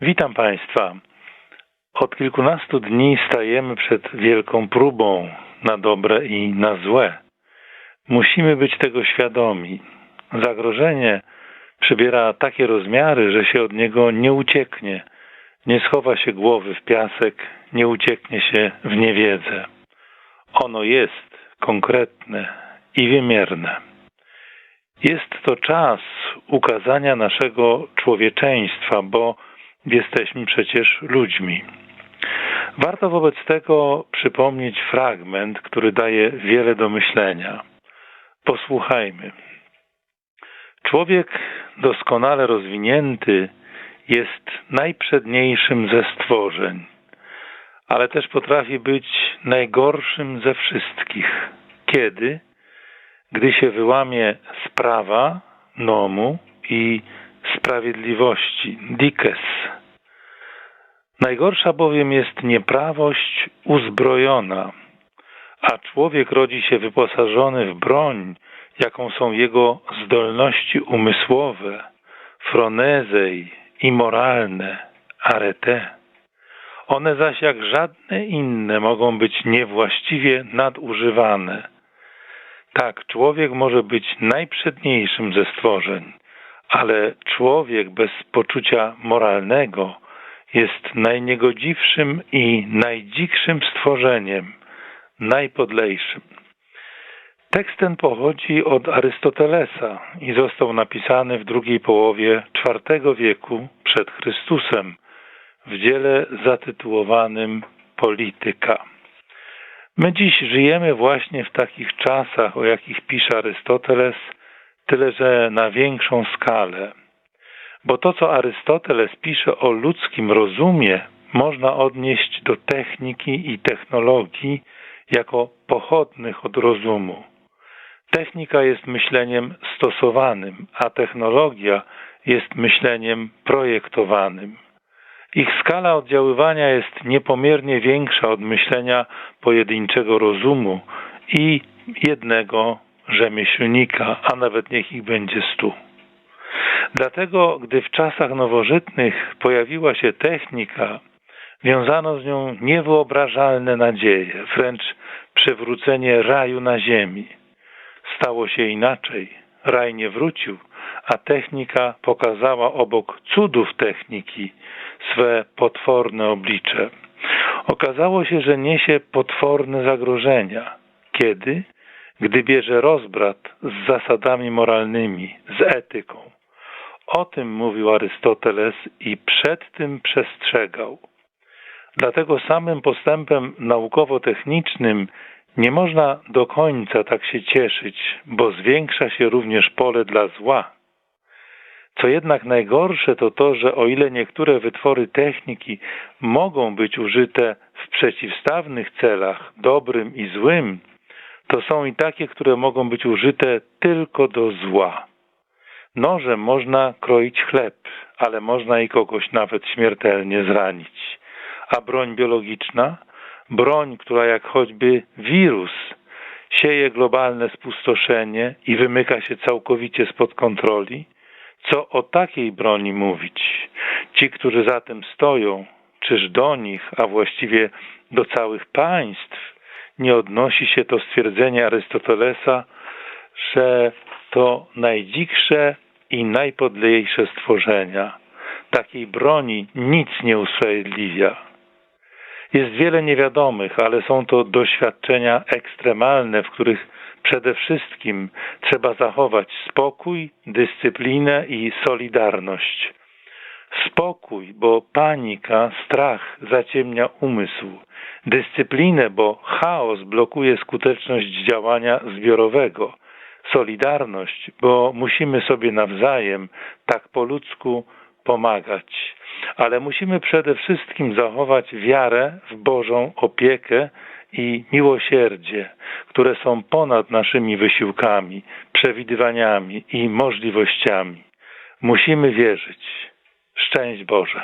Witam Państwa. Od kilkunastu dni stajemy przed wielką próbą na dobre i na złe. Musimy być tego świadomi. Zagrożenie przybiera takie rozmiary, że się od niego nie ucieknie. Nie schowa się głowy w piasek, nie ucieknie się w niewiedzę. Ono jest konkretne i wymierne. Jest to czas ukazania naszego człowieczeństwa, bo jesteśmy przecież ludźmi. Warto wobec tego przypomnieć fragment, który daje wiele do myślenia. Posłuchajmy. Człowiek doskonale rozwinięty jest najprzedniejszym ze stworzeń, ale też potrafi być najgorszym ze wszystkich. Kiedy? Gdy się wyłamie z prawa, nomu i sprawiedliwości, dikes. Najgorsza bowiem jest nieprawość uzbrojona, a człowiek rodzi się wyposażony w broń, jaką są jego zdolności umysłowe, fronezej i moralne, arete. One zaś jak żadne inne mogą być niewłaściwie nadużywane. Tak, człowiek może być najprzedniejszym ze stworzeń, ale człowiek bez poczucia moralnego jest najniegodziwszym i najdzikszym stworzeniem, najpodlejszym. Tekst ten pochodzi od Arystotelesa i został napisany w drugiej połowie IV wieku przed Chrystusem w dziele zatytułowanym Polityka. My dziś żyjemy właśnie w takich czasach, o jakich pisze Arystoteles, tyle że na większą skalę. Bo to, co Arystoteles pisze o ludzkim rozumie, można odnieść do techniki i technologii jako pochodnych od rozumu. Technika jest myśleniem stosowanym, a technologia jest myśleniem projektowanym. Ich skala oddziaływania jest niepomiernie większa od myślenia pojedynczego rozumu i jednego rzemieślnika, a nawet niech ich będzie stu. Dlatego, gdy w czasach nowożytnych pojawiła się technika, wiązano z nią niewyobrażalne nadzieje, wręcz przywrócenie raju na ziemi. Stało się inaczej. Raj nie wrócił, a technika pokazała obok cudów techniki swe potworne oblicze. Okazało się, że niesie potworne zagrożenia. Kiedy? Gdy bierze rozbrat z zasadami moralnymi, z etyką. O tym mówił Arystoteles i przed tym przestrzegał. Dlatego samym postępem naukowo-technicznym nie można do końca tak się cieszyć, bo zwiększa się również pole dla zła. Co jednak najgorsze to to, że o ile niektóre wytwory techniki mogą być użyte w przeciwstawnych celach, dobrym i złym, to są i takie, które mogą być użyte tylko do zła. Nożem można kroić chleb, ale można i kogoś nawet śmiertelnie zranić. A broń biologiczna? Broń, która jak choćby wirus sieje globalne spustoszenie i wymyka się całkowicie spod kontroli? Co o takiej broni mówić? Ci, którzy za tym stoją, czyż do nich, a właściwie do całych państw, nie odnosi się to stwierdzenie Arystotelesa, że to najdziksze i najpodlejsze stworzenia. Takiej broni nic nie usprawiedliwia. Jest wiele niewiadomych, ale są to doświadczenia ekstremalne, w których przede wszystkim trzeba zachować spokój, dyscyplinę i solidarność. Spokój, bo panika, strach zaciemnia umysł. Dyscyplinę, bo chaos blokuje skuteczność działania zbiorowego. Solidarność, bo musimy sobie nawzajem tak po ludzku pomagać. Ale musimy przede wszystkim zachować wiarę w Bożą opiekę i miłosierdzie, które są ponad naszymi wysiłkami, przewidywaniami i możliwościami. Musimy wierzyć. Szczęść Boże.